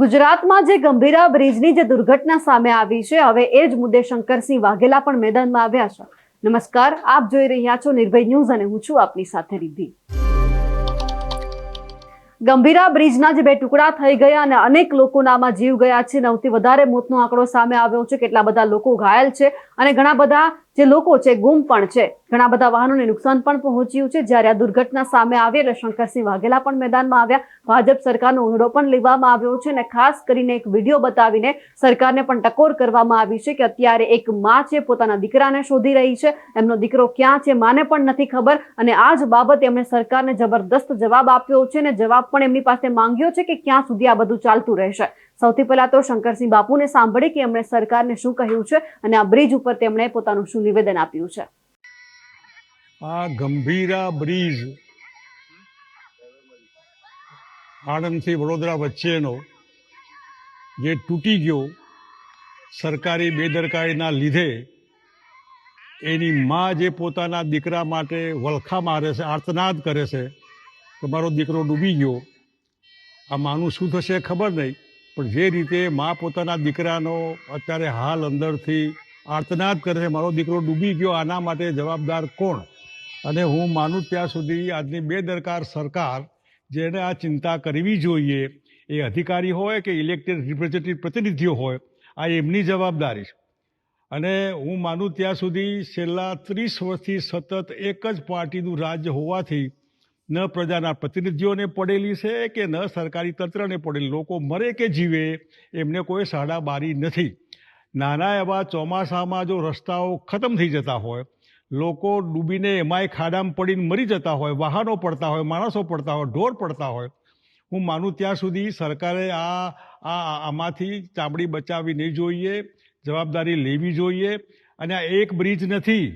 ગુજરાતમાં જે ગંભીરા બ્રિજની જે દુર્ઘટના સામે આવી છે, હવે એ જ મુદ્દે શંકરસિંહ વાઘેલા પણ મેદાનમાં આવ્યા છે. નમસ્કાર, આપ જોઈ રહ્યા છો નિર્ભય ન્યૂઝ અને હું છું આપની સાથે રિદ્ધિ. ગંભીરા બ્રિજના જે બે ટુકડા થઈ ગયા અને અનેક લોકોનામાં જીવ ગયા છે. નવથી વધારે મોતનો આંકડો સામે આવ્યો છે. કેટલા બધા લોકો ઘાયલ છે અને ઘણા બધા જે લોકો છે, ગુમ પણ છે. ઘણા બધા વાહનોને નુકસાન પણ પહોંચ્યું છે. જ્યારે આ દુર્ઘટના સામે આવી એટલે શંકરસિંહ વાઘેલા પણ મેદાનમાં આવ્યા. ભાજપ સરકારનો ઉહડો પણ લેવામાં આવ્યો છે અને ખાસ કરીને એક વીડિયો બતાવીને સરકારને પણ ટકોર કરવામાં આવી છે કે અત્યારે એક માં છે, પોતાના દીકરાને શોધી રહી છે. એમનો દીકરો ક્યાં છે, માને પણ નથી ખબર. અને આ જ બાબતે એમણે સરકારને જબરદસ્ત જવાબ આપ્યો છે અને જવાબ પણ એમની પાસે માંગ્યો છે કે ક્યાં સુધી આ બધું ચાલતું રહેશે. સૌથી પહેલા તો શંકરસિંહ બાપુને સાંભળી કે એમણે સરકારને શું કહ્યું છે અને આ બ્રિજ ઉપર તેમણે પોતાનું શું નિવેદન આપ્યું છે? આ ગંભીરા બ્રિજ આણંદથી વડોદરા વચ્ચેનો જે તૂટી ગયો સરકારી બેદરકારીના લીધે એની મા જે પોતાના દીકરા માટે વલખા મારે છે, આર્તનાદ કરે છે, કે મારો દીકરો ડૂબી ગયો. આ માનું શું થશે ખબર નહીં. પણ જે રીતે મા પોતાના દીકરાનો અત્યારે હાલ અંદરથી આર્તનાદ કરે છે, મારો દીકરો ડૂબી ગયો, આના માટે જવાબદાર કોણ? અને હું માનું ત્યાં સુધી આજની બેદરકાર સરકાર જેને આ ચિંતા કરવી જોઈએ, એ અધિકારી હોય કે ઇલેક્ટેડ રિપ્રેઝેન્ટેટિવ પ્રતિનિધિઓ હોય, આ એમની જવાબદારી છે. અને હું માનું ત્યાં સુધી છેલ્લા ત્રીસ વર્ષથી સતત એક જ પાર્ટીનું રાજ્ય હોવાથી ન પ્રજાના પ્રતિનિધિઓને પડેલી છે કે ન સરકારી તંત્રને પડેલી. લોકો મરે કે જીવે એમને કોઈ સાડા બારી નથી. નાના એવા ચોમાસામાં જો રસ્તાઓ ખતમ થઈ જતા હોય, લોકો ડૂબીને એમાંય ખાડામાં પડીને મરી જતા હોય, વાહનો પડતા હોય, માણસો પડતા હોય, ઢોર પડતા હોય, હું માનું ત્યાં સુધી સરકારે આ આ આમાંથી ચામડી બચાવવી નહીં જોઈએ, જવાબદારી લેવી જોઈએ. અને આ એક બ્રિજ નથી.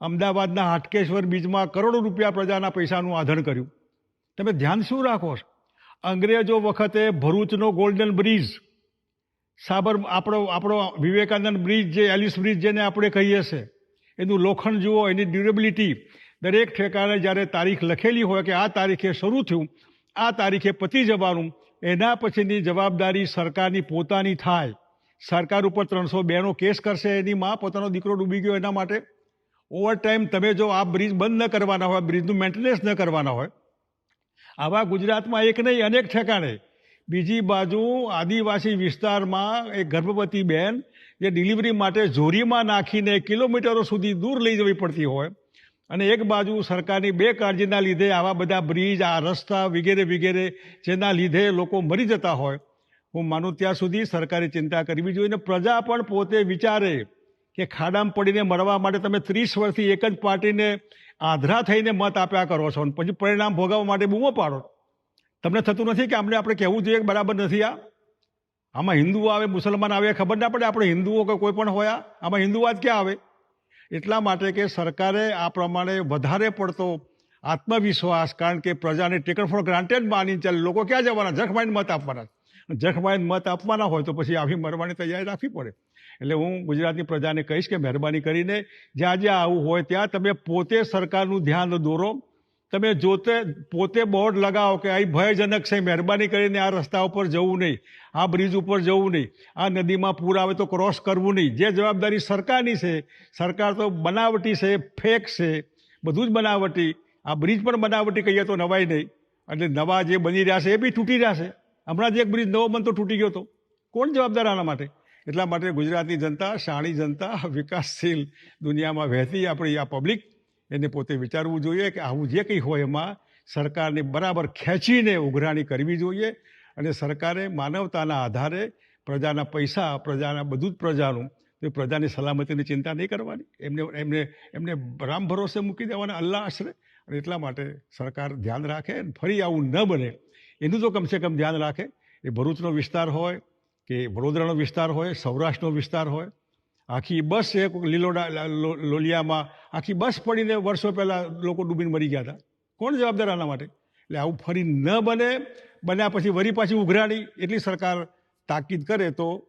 અમદાવાદના હાટકેશ્વર બ્રિજમાં કરોડો રૂપિયા પ્રજાના પૈસાનું આધણ કર્યું. તમે ધ્યાન શું રાખો છો? અંગ્રેજો વખતે ભરૂચનો ગોલ્ડન બ્રિજ સાબર, આપણો આપણો વિવેકાનંદ બ્રિજ જે, એલિસ બ્રિજ જેને આપણે કહીએ છીએ એનું લોખંડ જુઓ, એની ડ્યુરેબિલિટી. દરેક ઠેકાણે જ્યારે તારીખ લખેલી હોય કે આ તારીખે શરૂ થયું, આ તારીખે પતી જવાનું, એના પછીની જવાબદારી સરકારની પોતાની થાય. સરકાર ઉપર ત્રણસો બેનો કેસ કરશે, એની માં પોતાનો દીકરો ડૂબી ગયો એના માટે. ઓવર ટાઈમ તમે જો આ બ્રિજ બંધ ન કરવાના હોય બ્રિજનું મેન્ટેનન્સ ન કરવાના હોય, આવા ગુજરાતમાં એક નહીં, અનેક ઠેકાણે. બીજી બાજુ આદિવાસી વિસ્તારમાં એક ગર્ભવતી બેન જે ડિલિવરી માટે ઝોરીમાં નાખીને કિલોમીટરો સુધી દૂર લઈ જવી પડતી હોય અને એક બાજુ સરકારની બે કાળજીના લીધે આવા બધા બ્રિજ, આ રસ્તા વગેરે વગેરે જેના લીધે લોકો મરી જતા હોય. હું માનું ત્યાં સુધી સરકારે ચિંતા કરવી જોઈએ અને પ્રજા પણ પોતે વિચારે કે ખાડામાં પડીને મરવા માટે તમે ત્રીસ વર્ષથી એક જ પાર્ટીને આધરા થઈને મત આપ્યા કરો છો અને પછી પરિણામ ભોગવવા માટે બૂમો પાડો તમને થતું નથી કે આપણે આપણે કહેવું જોઈએ બરાબર નથી આ? આમાં હિન્દુઓ આવે, મુસલમાન આવે, ખબર ના પડે આપણે હિન્દુઓ કે કોઈ પણ હોયા આમાં હિન્દુવાદ ક્યાં આવે? એટલા માટે કે સરકારે આ પ્રમાણે વધારે પડતો આત્મવિશ્વાસ, કારણ કે પ્રજાને ટેકન ફોર ગ્રાન્ટેડ માની ચાલે. લોકો ક્યાં જવાના? જખમાઈને મત આપવાના જખમાઈને મત આપવાના હોય તો પછી આવી મરવાની તૈયારી રાખવી પડે. એટલે હું ગુજરાતની પ્રજાને કહીશ કે મહેરબાની કરીને જ્યાં જ્યાં આવું હોય ત્યાં તમે પોતે સરકારનું ધ્યાન દોરો. તમે જોતે પોતે બોર્ડ લગાવો કે અહીં ભયજનક છે, મહેરબાની કરીને આ રસ્તા ઉપર જવું નહીં, આ બ્રિજ ઉપર જવું નહીં, આ નદીમાં પૂર આવે તો ક્રોસ કરવું નહીં. જે જવાબદારી સરકારની છે, સરકાર તો બનાવટી છે, ફેક છે, બધું જ બનાવટી. આ બ્રિજ પણ બનાવટી કહીએ તો નવાય નહીં. એટલે નવા જે બની રહ્યા છે એ બી તૂટી રહ્યા છે. હમણાં જ એક બ્રિજ નવો બનતો તૂટી ગયો હતો કોણ જવાબદાર આના માટે? એટલા માટે ગુજરાતની જનતા શાણી જનતા, વિકાસશીલ દુનિયામાં વહેતી આપણી આ પબ્લિક, એને પોતે વિચારવું જોઈએ કે આવું જે કંઈ હોય એમાં સરકારને બરાબર ખેંચીને ઉઘરાણી કરવી જોઈએ અને સરકારે માનવતાના આધારે પ્રજાના પૈસા, પ્રજાના બધું જ પ્રજાનું તો પ્રજાની સલામતીની ચિંતા નહીં કરવાની. એમને એમને એમને રામ ભરોસે મૂકી દેવાના અલ્લાહ આશરે. અને એટલા માટે સરકાર ધ્યાન રાખે ફરી આવું ન બને. એનું તો કમસે કમ ધ્યાન રાખે. એ ભરૂચનો વિસ્તાર હોય કે વડોદરાનો વિસ્તાર હોય, સૌરાષ્ટ્રનો વિસ્તાર હોય, આખી બસ એક લીલોડા લોલિયામાં આખી બસ પડીને વર્ષો પહેલાં લોકો ડૂબીને મરી ગયા હતા. કોણ જવાબદાર આના માટે? એટલે આવું ફરી ન બને. બન્યા પછી, વરી પાછી ઉઘરાણી એટલી સરકાર તાકીદ કરે તો